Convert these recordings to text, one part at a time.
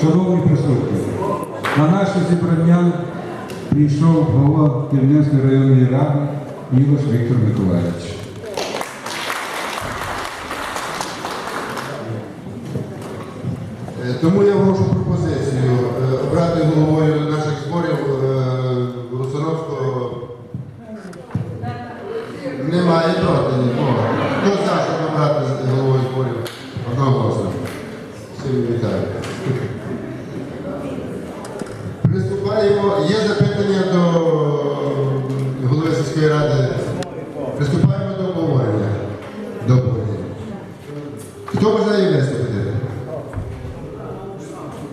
Шановні присутні, на наше зібрання прийшов голова Київської районної ради Мілош Віктор Миколаївич. Е, Тому я вношу пропозицію е, обрати головою наших зборів е, Русановського. Немає проти нікого. Хто за, щоб обрати з- головою зборів? Одноголосно. Всім вітаю. Приступаємо. Є запитання до голови сільської ради. Приступаємо до обговорення. Доповіді. Хто бажає виступити?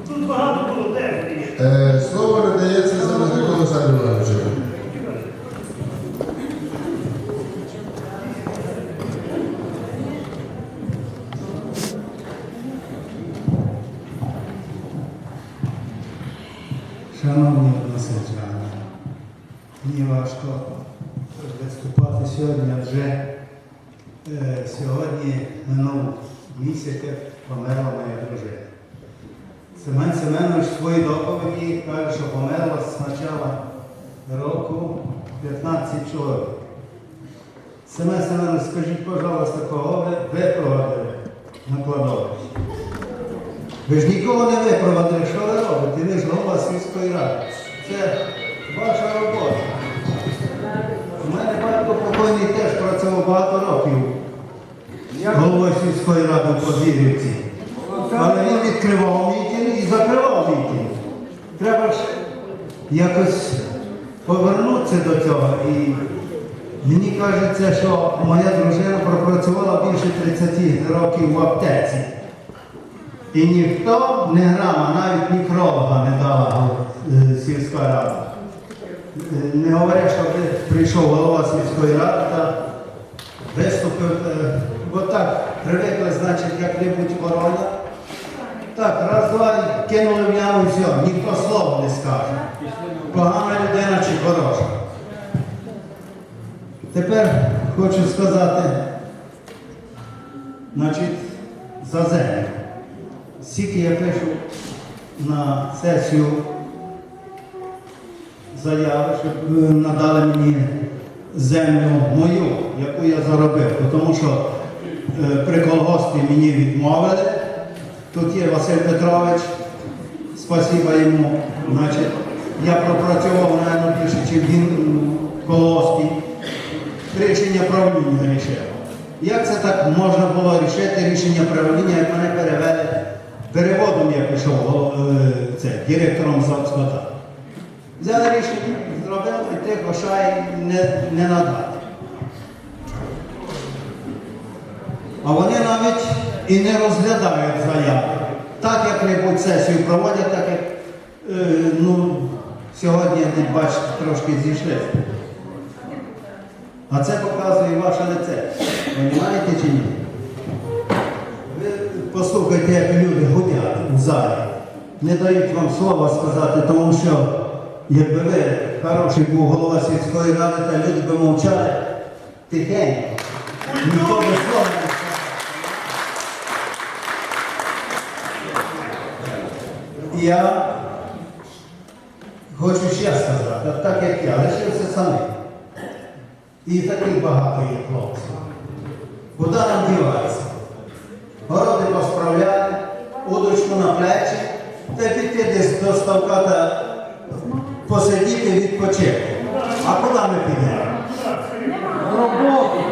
Тут багато було де Е, Слово надається Залежнику Олександру Івановичу. Шановні односельчани, мені важко виступати сьогодні, адже е, сьогодні минув місяць, як померла моя дружина. Семен Семенович в своїй доповіді каже, що померла з початку року 15 чоловік. Семен Семенович, скажіть, пожалуйста, кого ви випроводили на кладовище? Ви ж нікого не випроводили, що ви робите? Ви ж голова сільської ради. Це ваша робота. У мене батько покойний теж працював багато років головою сільської ради в Подвір'ївці. Але він відкривав мітинг і закривав мітинг. Треба ж якось повернутися до цього. І мені кажеться, що моя дружина пропрацювала більше 30 років в аптеці. І ніхто не грама, навіть мікролога не дала е, сільська рада. Е, Не говоря, що прийшов голова сільської ради та виступив, бо так привикли, значить, як-небудь корона. Так, раз, два, кинули в яму все, ніхто слова не скаже. Погана людина чи хороша. Тепер хочу сказати, значить, за землю. Скільки я пишу на сесію заяви, щоб надали мені землю мою, яку я заробив. Тому що при колгоспі мені відмовили. Тут є Василь Петрович, спасіба йому. Значить, я пропрацював, мабуть, більше, ніж він колгоспі. Рішення правління рішив. Як це так можна було рішити рішення правління, як мене перевели переводом, я пішов е, це, директором завскота. Взяли рішення, зробили і тих грошей не, не надати. А вони навіть і не розглядають заяви. Так як-небудь сесію проводять, так як е, ну, сьогодні, бачите, трошки зійшли. А це показує ваше лице. Понімаєте чи ні? Ви послухайте, як люди гудять у залі. Не дають вам слова сказати, тому що якби ви хороший був голова сільської ради, та люди би мовчали тихенько. Ніхто би слова Я хочу ще сказати, так як я лишився самий. І таких багато є хлопців. Куди нам діватися? Городи посправляли, удочку на плечі, та піти десь до ставка та посидіти відпочити. А куди ми підемо? Роботу,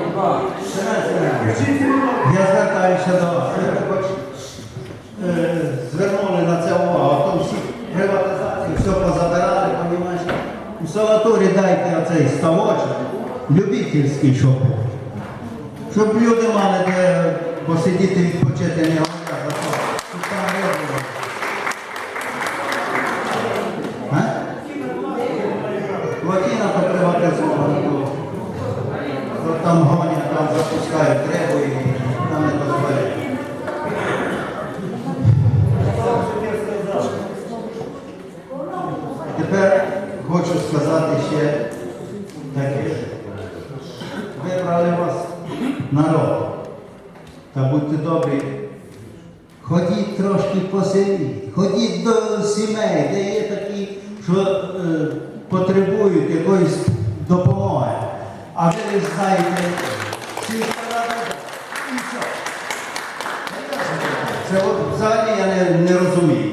Я звертаюся до вас. Ви хоч е, звернули на це увагу, а то всі приватизації, все позабирали, понімаєш? У санаторії оцей ставочок, любительський, щоб, щоб люди мали де посидіти, відпочити, не говоря за то. щоб там? Латіна то Там гонять, там запускають требу і там не дозволяють. Тепер хочу сказати ще таке. Вибрали вас народ. Та будьте добрі, ходіть трошки по селі, ходіть до сімей, де є такі, що е, потребують якоїсь допомоги. А ви лише знаєте, сільська рада і все. Це от взагалі я не, не розумію.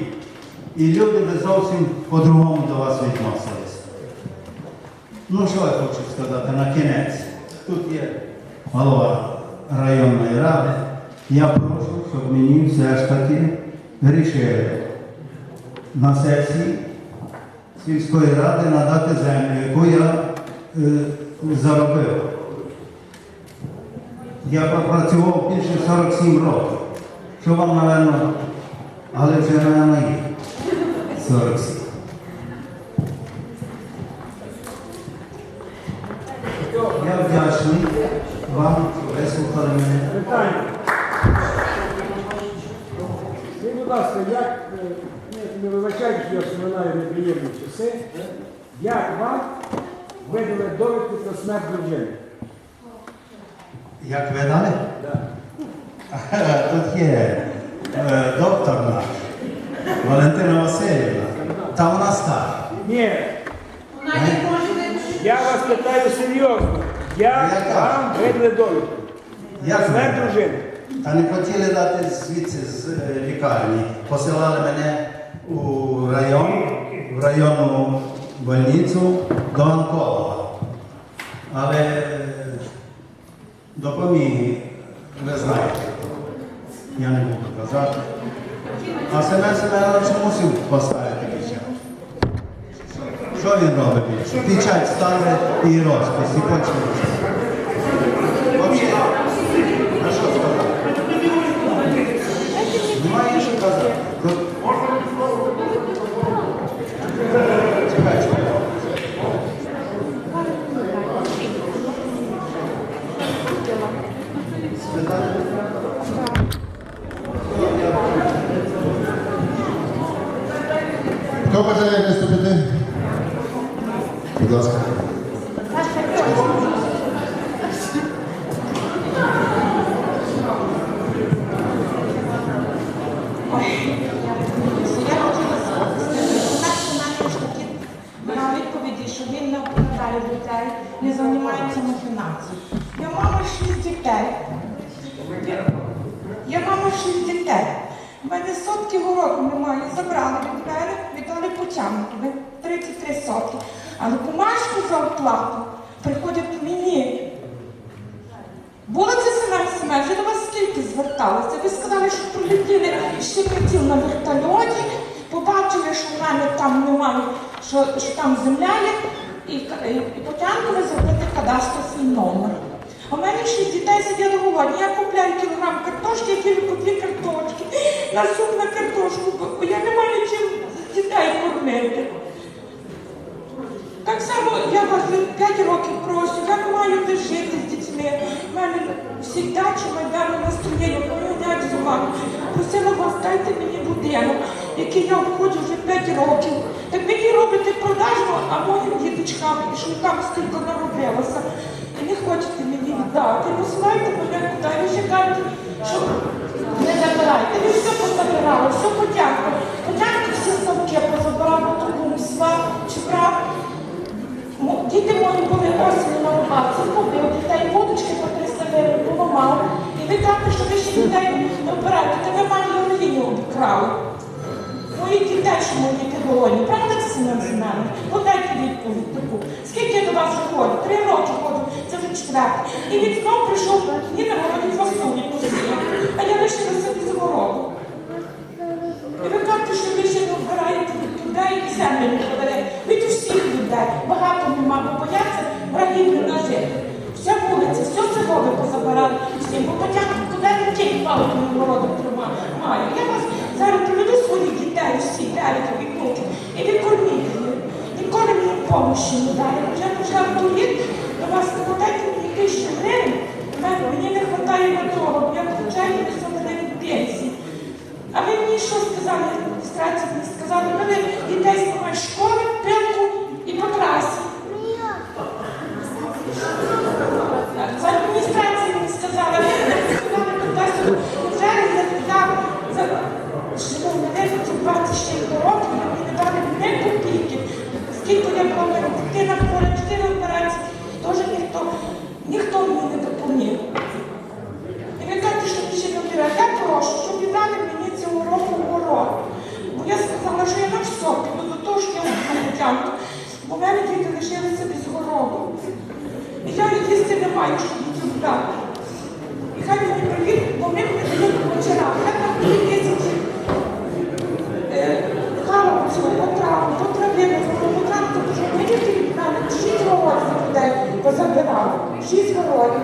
І люди би зовсім по-другому до вас відносились. Ну, що я хочу сказати на кінець. Тут є голова районної ради. Я прошу, щоб мені все ж таки рішили на сесії сільської ради надати землю, яку я е, заробив. Я пропрацював більше 47 років. Що вам, напевно, але вже, напевно, є 47. Я вдячний вам, що вислухали мене. Питання. Скажіть, будь ласка, як, е, не- вибачайте, що я вспоминаю неприємні часи, як вам видали довідку про смерть дружини? Як ви дали? Тут є е, доктор наш, Валентина Васильівна. Та вона стара. Ні, я вас питаю серйозно. Як Яка? вам видали довідку? Як смерть ви? дружини? Та не хотіли дати звідси з е, лікарні. Посилали мене у район, в районну больницю до онколога. Але е, допоміг, ви знаєте, я не буду казати. А Семен Семенович мусив поставити. Що він робить? Печать ставить і розпис, і почнеться. Взагалі, а що сказати? Хто бажає виступити? Будь ласка. Я хотіла сказати наші такі на відповіді, що він не займається махінацією. Я мама шість дітей. Я, мама шість дітей. У мене сотки городу немає. Забрали від мене, віддали потягнути. 33 сотки. Але бумажку за оплату приходять мені. Було це Семен Семенович, я до вас скільки зверталася? Ви сказали, що прилетіли ще хотів на вертольоті, побачили, що в мене там немає, що, що там земля є, і, і, і потягнули зробити кадастровий номер. А в мене ще дітей сидять голодні. Я купляю кілограм картошки, я кілька дві картошки, на суп на картошку, бо я не маю чим дітей кормити. Само я вас 5 років прошу, я не маю де жити з дітьми. У мене всі дачі майдану настроєння, помінять з вами. Просила вас, дайте мені будинок, який я обходжу вже 5 років. Так мені робите продажу, а моїм діточкам і шлюкам стільки наробилося. І не хочете мені віддати. Посилайте мене куди, ви ще кажете, що не забирайте. Ви все позабирали, все потягли. Потягли всі ставки, позабирали тому сват чи брат. Мо- Діти були осені на рибалці, купив дітей, водочки по 300 гривень поламав. І ви кажете, що ви ще дітей обираєте, та ви мені Євгенію обікрали. Моїх дітей, що мої діти голодні, правда, це Семен Семенович? Подайте відповідь таку. Скільки я до вас вже ходжу? Три роки ходжу, це вже четвертий. І він знов прийшов, мені на городі посіяв, а я лишилася без городу. І ви кажете, що ви ще не вбираєте від людей і землю не вбираєте. Від усіх людей. Багато нема, бо бояться врагів не нажити. Вся вулиця, все село ви позабирали всім, бо потягнути куди не тільки палку на городу тримаю. Я вас зараз приведу своїх дітей, всі дев'ять внуків, і ви корміть їх. Ніколи мені помощі не дає. Вже вже рік до вас подайте мені тисячу гривень, мені не вистачає на того, я получаю 500 гривень пенсії. А ви мені що сказали, адміністрація мені сказали, мене дітей знімають з школи, пилку і по трасі. З адміністрації мені сказали, ви мені сказали, будь ласка, вже я за, за І хай вони приїдуть, бо вони мені дають вчора. Хай там дві тисячі халу цього потраву, що ми тільки мене шість городів людей позабирали. Шість городів.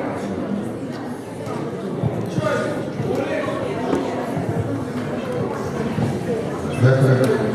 Дякую.